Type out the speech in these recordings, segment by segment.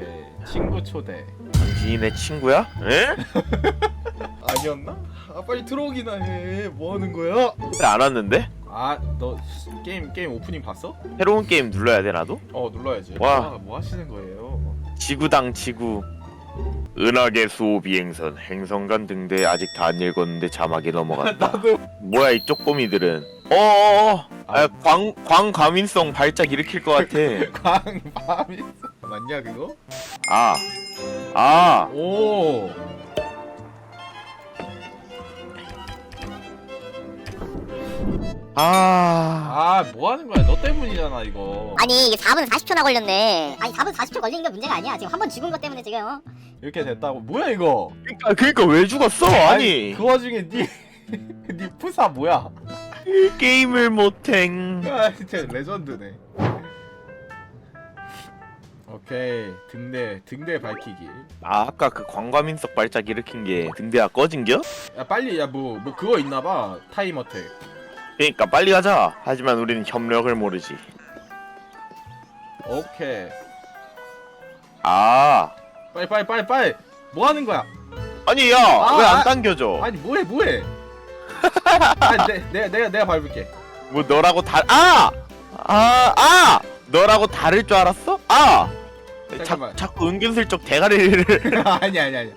오케이 친구 초대 당신이 내 친구야? 에? 아니었나? 아 빨리 들어오기나 해 뭐 하는 거야? 왜안 왔는데? 아 너 게임 게임 오프닝 봤어? 새로운 게임 눌러야 돼 나도? 어 눌러야지 와. 아, 뭐 하시는 거예요? 지구당 지구 은하계 수호 비행선 행성간 등대 아직 다 안 읽었는데 자막이 넘어갔다 나도 뭐야 이 쪼꼬미들은 어어어 아, 광, 광 과민성 발작 일으킬 것 같아 광밤이 맞냐 그거? 아 아, 오 아, 아, 뭐 하는 거야? 너 때문이잖아, 이거. 아니 이게 4분 40초나 걸렸네 아니 4분 40초 걸리는 게 문제가 아니야 지금 한 번 죽은 것 때문에 지금 어? 이렇게 됐다고. 뭐야, 이거? 그니까, 그니까 왜 죽었어? 아니, 그 와중에 니, 니 푸사 뭐야? 게임을 못행. 아, 진짜 레전드네. 오케이. 등대, 등대 밝히기. 아, 아까 그 광과민석 발작 일으킨 게 등대가 꺼진겨? 야, 빨리, 야, 뭐, 뭐, 그거 있나봐. 타임 어택. 그니까 빨리 가자. 하지만 우리는 협력을 모르지. 오케이. 아, 빨리, 빨리, 빨리, 빨리. 뭐 하는 거야? 아니 야, 아, 왜안 아. 당겨져? 아니, 뭐해, 뭐해? 아, 내, 내가, 내가, 내가 밟을게. 뭐 너라고 다, 아, 아, 아, 너라고 다를 줄 알았어? 아, 자, 잠깐만. 자꾸 은근슬쩍 대가리를, 아니, 아니, 아니.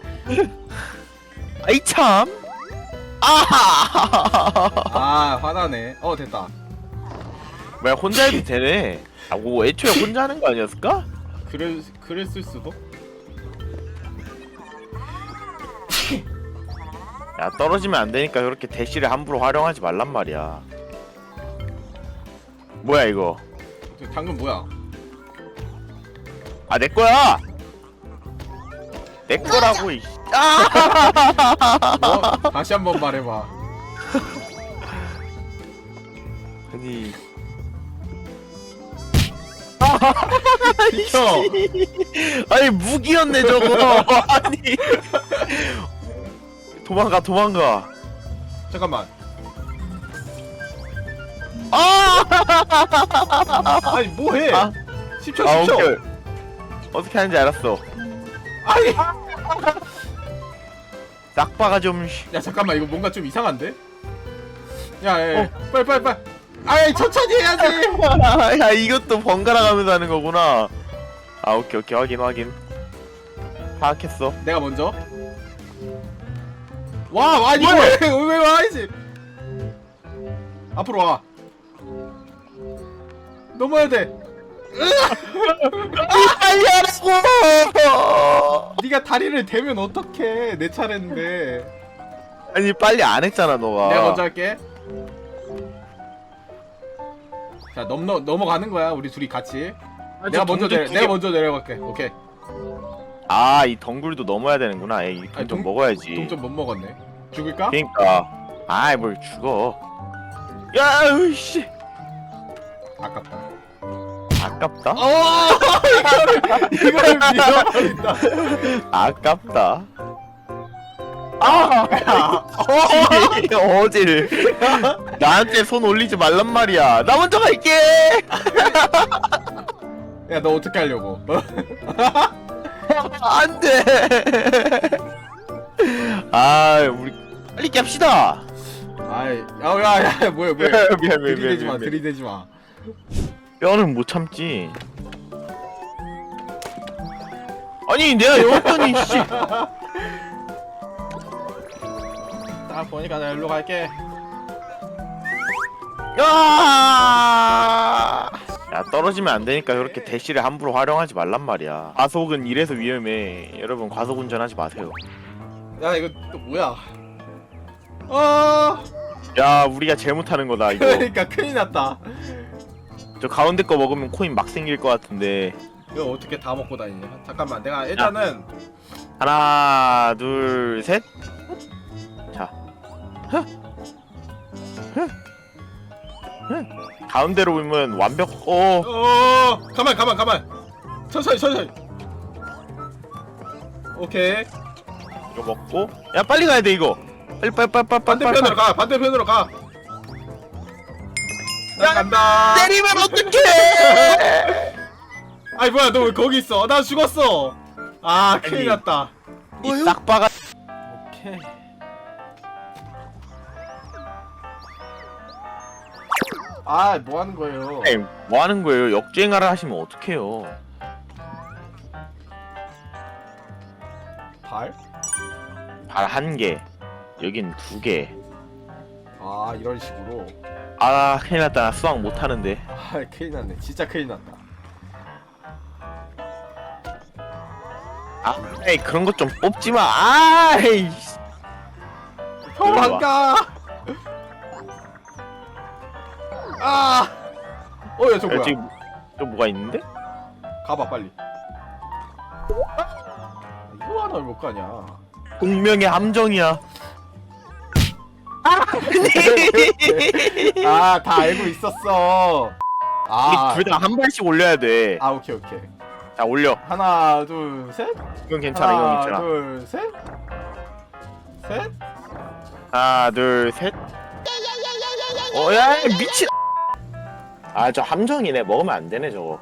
아이 참. 아, 아, 화나네. 어, 됐다. 뭐야 혼자 해도 되네. 아, 뭐 애초에 혼자 하는 거 아니었을까? 그랬, 그랬을 수도? 야 떨어지면 안 되니까 그렇게 대시를 함부로 활용하지 말란 말이야. 뭐야 이거? 저 당근 뭐야? 아 내 거야. 내 거라고. 이 아! 뭐? 다시 한 번 말해봐. 아니. 비켜! 아니 무기였네 저거. 아니. 도망가 도망가. 잠깐만. 아! 아니, 뭐해? 아. 10초, 아 10초! 오케이. 어떻게 하는지 알았어. 아니! 싹바가 좀. 씨. 야, 잠깐만, 이거 뭔가 좀 이상한데? 야, 야, 야. 빨리, 빨리, 빨리. 아이, 천천히 해야지! 야 이것도 번갈아 가면서 하는 거구나. 아 오케이 오케이 확인 확인. 파악했어. 내가 먼저. 와, 아니, 뭐야? 왜, 왜 와야지? 앞으로 와. 넘어야 돼. 알려라고. 네가 다리를 대면 어떡해. 내 차례인데. 아니 빨리 안 했잖아 너가. 내가 먼저 할게. 자, 넘, 넘, 넘어가는 거야. 우리 둘이 같이. 아, 내가 저 먼저 내려, 두 내가 개- 먼저 내려갈게. 오케이. 아이 덩굴도 넘어야 되는구나. 에이 아니, 좀 동- 먹어야지. 동점 못 먹었네. 죽을까? 그러니까. 아이 뭘 죽어. 야 으씨. 아깝다. 아깝다. 어, 이거를 밀어버린다. 아깝다. 아, 어질. 나한테 손 올리지 말란 말이야. 나 먼저 갈게. 야, 너 어떻게 하려고? 안 돼. 아, 우리 빨리 깹시다. 아이, 야, 야, 야, 뭐야, 뭐야? 미안, 미안, 미안, 들이대지 마, 미안. 들이대지 마. 뼈는 못 참지. 아니, 내가 여웠더니 씨. 딱 보니까 나 일로 갈게. 야! 야, 떨어지면 안 되니까 그렇게 대시를 함부로 활용하지 말란 말이야. 과속은 이래서 위험해. 여러분, 과속 운전하지 마세요. 야, 이거 또 뭐야? 어, 야, 우리가 제일 못하는 거다, 이거. 그러니까 큰일 났다. 저 가운데 거 먹으면 코인 막 생길 것 같은데. 이거 어떻게 다 먹고 다니냐? 잠깐만, 내가 일단은 하나, 둘, 셋. 자. 흥. 흥. 흥. 가운데로 보면 완벽. 어. 어, 가만, 가만, 가만. 천천히, 천천히. 오케이. 이거 먹고. 야, 빨리 가야 돼 이거. 빨리 빨리 빨리 빨리 빨리. 반대편으로 가, 반대편으로 가. 나 야, 간다. 때리면 어떡해? 아니 뭐야 너 왜 거기 있어? 나 죽었어. 아 큰일 아니. 났다. 이 싹바가 오케이. 아, 뭐 하는 거예요? 뭐 하는 거예요? 역주행하라 하시면 어떡해요? 발? 발 한 개, 여긴 두 개. 아, 이런 식으로. 아 큰일 났다. 나 수학 못 하는데. 아, 큰일 났네. 진짜 큰일 났다. 아, 에이 그런 것 좀 뽑지 마. 아, 에이. 형, 안 가! 아! 어, 야, 저 뭐야? 지금 또 뭐가 있는데? 가봐, 빨리. 이거 하나 못 가냐? 운명의 함정이야. 아, 다 알고 있었어. 아, 둘 다 한 발씩 올려야 돼. 아, 오케이, 오케이. 자 올려. 하나, 둘, 셋. 이건 괜찮아. 이건 하나, 괜찮아. 둘, 셋. 셋. 하나, 둘, 셋. 어, 야, 미친. 아, 저 함정이네. 먹으면 안 되네, 저거.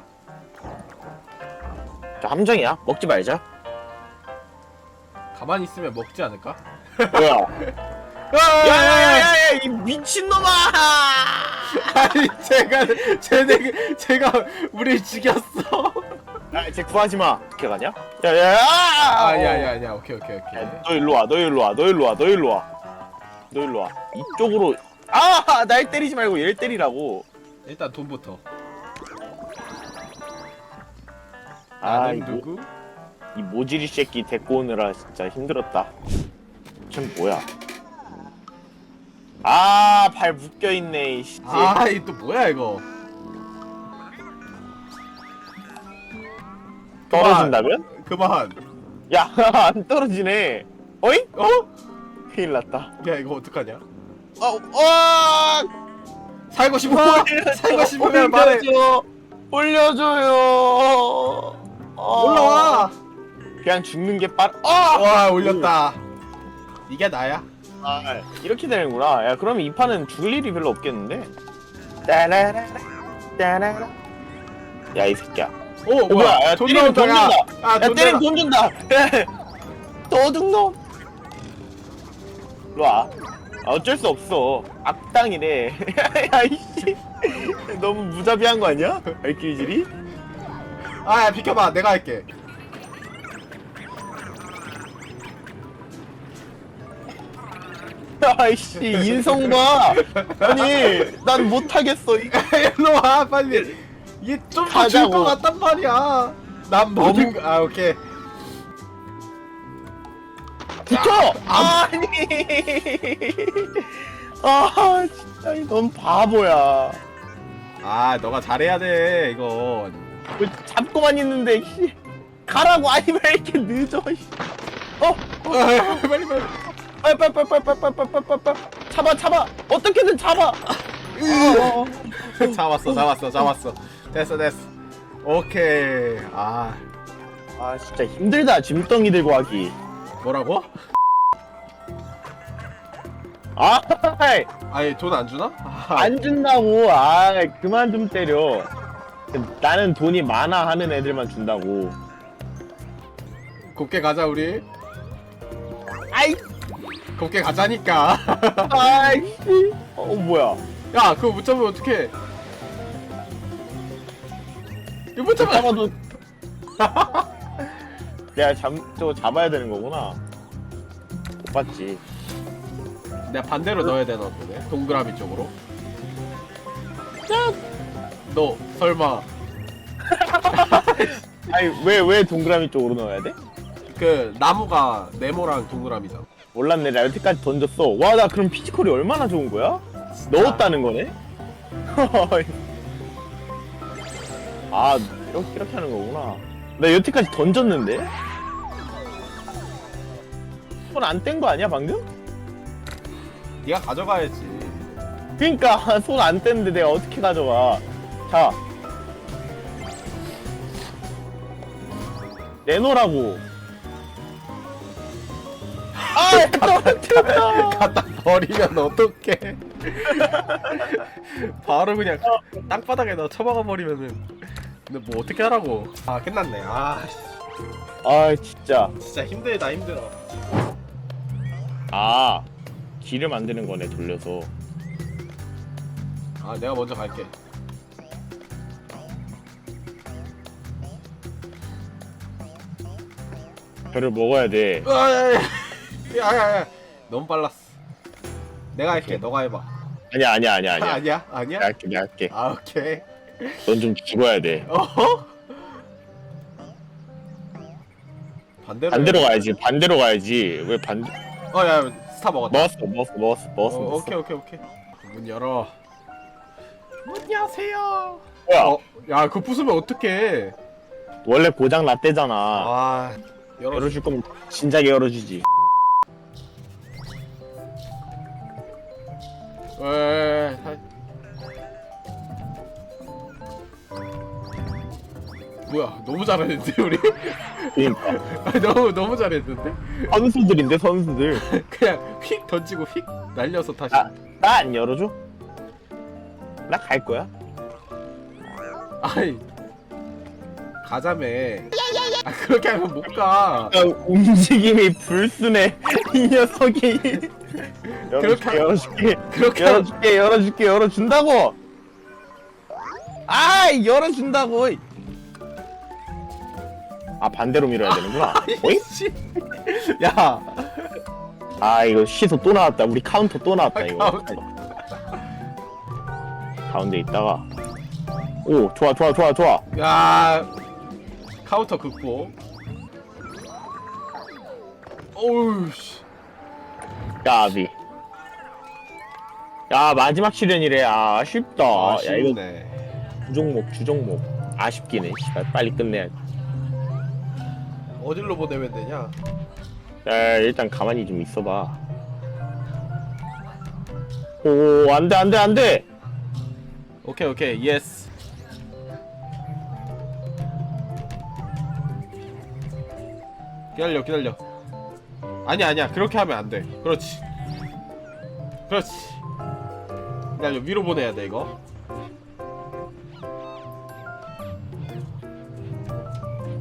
저 함정이야. 먹지 말자. 가만히 있으면 먹지 않을까? 뭐야? 야, 야야야야, 이 미친놈아! 아니, 제가, 쟤네, 제가 우리 죽였어. 아, 쟤 구하지 마. 어떻게 가냐? 야야야! 아, 야, 야, 야, 오케이, 오케이, 오케이. 야, 너 일로 와, 너 일로 와, 너 일로 와, 너 일로 와. 너 일로 와. 이쪽으로. 아, 날 때리지 말고 얘를 때리라고. 일단 돈부터. 아, 나는 누구? 이 모지리 새끼 데리고 오느라 진짜 힘들었다. 쟤 뭐야? 아, 발 묶여 있네. 이씨. 아, 이 또 뭐야 이거? 떨어진다면? 그만. 야, 안 떨어지네. 어이? 어? 큰일 났다. 야, 이거 어떡하냐? 어, 어! 살고 싶어? 살고 싶으면 말해. 올려줘. 올려줘요. 어. 올라와. 그냥 죽는 게 빠르. 아! 와, 올렸다. 이게 나야? 아, 이렇게 되는구나. 야, 그러면 이 판은 죽을 일이 별로 없겠는데. 따라라라, 따라라. 야, 이 새끼야. 오, 어, 뭐야? 야, 돈 때리면 돈 준다. 아, 야, 돈 때리면. 돈 준다. 도둑놈. 일로 와. 아, 어쩔 수 없어. 악당이네. 야, 이씨. 너무 무자비한 거 아니야? 발길질이? 아, 야, 비켜봐. 내가 할게. 아이씨, 인성 봐. 아니, 난 못하겠어. 이- 일로 와, 빨리. 이게 좀더줄 가자고. 것 같단 말이야. 난 모든 거. 아, 오케이. 붙어! 아니! 아, 진짜, 넌 바보야. 아, 너가 잘해야 돼, 이건. 왜 잡고만 있는데, 씨. 가라고, 아니, 왜 이렇게 늦어, 씨. 어? 어? 아, 빨리, 빨리. 빨리, 빨리, 빨리, 빨리, 빨리, 빨리, 빨리, 빨리, 빨리. 잡아, 잡아! 어떻게든 잡아! 어. 잡았어, 잡았어, 잡았어. 됐어, 됐어. 오케이. 아, 아, 진짜 힘들다, 짐덩이 들고 하기. 뭐라고? 아, 아니, 돈 안 주나? 아, 안 준다고. 아, 그만 좀 때려. 나는 돈이 많아 하는 애들만 준다고. 곱게 가자, 우리. 아이, 곱게 가자니까. 아이씨. 어, 뭐야. 야, 그거 못 잡으면 어떡해. 이거 못 잡아. 잡아도. 내가 잡, 저거 잡아야 되는 거구나. 못 봤지. 내가 반대로 넣어야 되나 보네. 동그라미 쪽으로. 너 설마 아니, 왜, 왜 동그라미 쪽으로 넣어야 돼? 그 나무가 네모랑 동그라미잖아. 몰랐네. 나 여태까지 던졌어. 와, 나 그럼 피지컬이 얼마나 좋은 거야? 넣었다는 거네? 아, 이렇게, 이렇게 하는 거구나. 나 여태까지 던졌는데? 손 안 뗀 거 아니야, 방금? 네가 가져가야지. 그니까, 손안 뗐는데 내가 어떻게 가져가. 자. 내놓으라고. 아, 떨어뜨려! 갖다 버리면 어떡해. 바로 그냥 땅바닥에 넣어 처박아 버리면은. 근데 뭐 어떻게 하라고. 아 끝났네. 아 아 진짜. 진짜 힘들다 힘들어. 아 길을 만드는 거네 돌려서. 아 내가 먼저 갈게. 별을 먹어야 돼. 야야 야 너무 빨랐어. 내가 할게. 너가 해봐. 아니야 아니야 아니야 아니야. 아니야? 아니야? 내가 할게 내가 할게. 아 오케이. 넌 좀 죽어야 돼. 어허 반대로 반대로 가야지 반대로 가야지. 왜 반대? 어야 스타 먹었다. 먹었어 먹었어 먹었어 먹었어 어, 먹었어. 오케이 오케이 오케이. 문 열어. 문 여세요. 뭐야? 어, 야 그거 부수면 어떡해. 원래 고장 났대잖아. 아 열어 열어줄 거면 진작에 열어주지 에. 뭐야 너무 잘했는데 우리? 그러니까. 아니, 너무 너무 잘했는데? 선수들인데 선수들. 그냥 휙 던지고 휙 날려서 다시. 아. 나 안 열어줘? 나 갈 거야? 아이 가자매. 아 그렇게 하면 못가. 야, 움직임이 불순해 이 녀석이 그렇게 열어줄게 열어줄게. 그렇게 하면 열어줄게 열어줄게 열어준다고! 아 열어준다고! 아 반대로 밀어야 되는구나. 어이? 씨. 야. 아 이거 시소 또 나왔다. 우리 카운터 또 나왔다 아, 이거. 가운데 있다가. 오 좋아 좋아 좋아 좋아. 야 카운터 긋고. 어우 씨 까비. 야 마지막 실현이래. 아 아쉽다. 야 이거 아쉽네. 주종목 주종목. 아쉽긴 해 씨발. 빨리 끝내야 돼. 어디로 보내면 되냐? 야, 일단 가만히 좀 있어봐. 오, 안 돼, 안 돼, 안 돼! 오케이 오케이. 예스 기다려 기다려 아니야 아니야. 그렇게 하면 안 돼. 그렇지. 그렇지. 기다려 위로 보내야 돼 이거.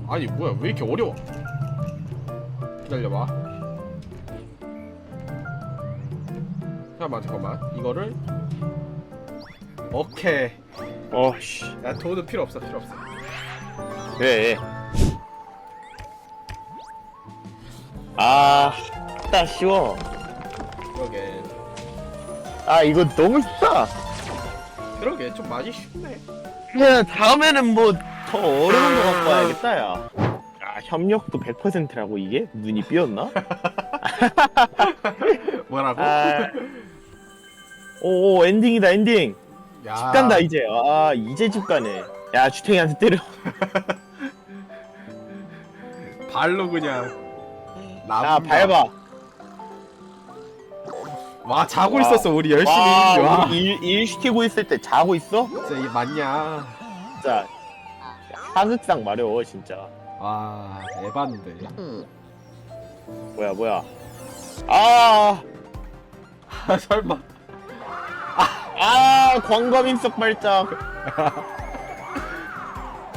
아니 뭐야. 왜 이렇게 어려워? 기다려봐. 잠깐만 잠깐만. 이거를. 오케이. 어, 씨. 야 돈은 필요 없어 필요 없어. 그래. 아, 딱 쉬워. 그러게 아, 이거 너무 쉽다. 그러게 좀 많이 쉽네 야, 다음에는 뭐, 더 어려운 거 갖고 와야겠다, 야. 아, 협력도 100%라고, 이게? 눈이 삐었나? 뭐라고? 아. 오, 오, 엔딩이다, 엔딩. 야, 집 간다, 이제. 아, 이제 집 가네. 야, 주탱이한테 때려. 발로 그냥 야, 남 밟아. 와 자고 와. 있었어 우리 열심히 와, 와. 우리 일, 일 시키고 있을 때 자고 있어? 진짜 이게 맞냐. 진짜 하극상 마려워 진짜. 와 에반데. 뭐야 뭐야. 아, 아 설마. 아 광범 인 석 발작.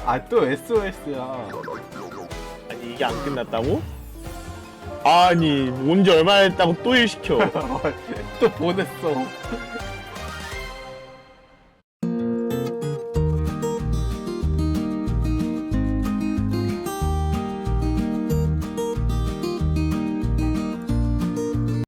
아 또 SOS야. 아니 이게 안 끝났다고? 아니 온 지 얼마나 됐다고 또 일 시켜. 또 보냈어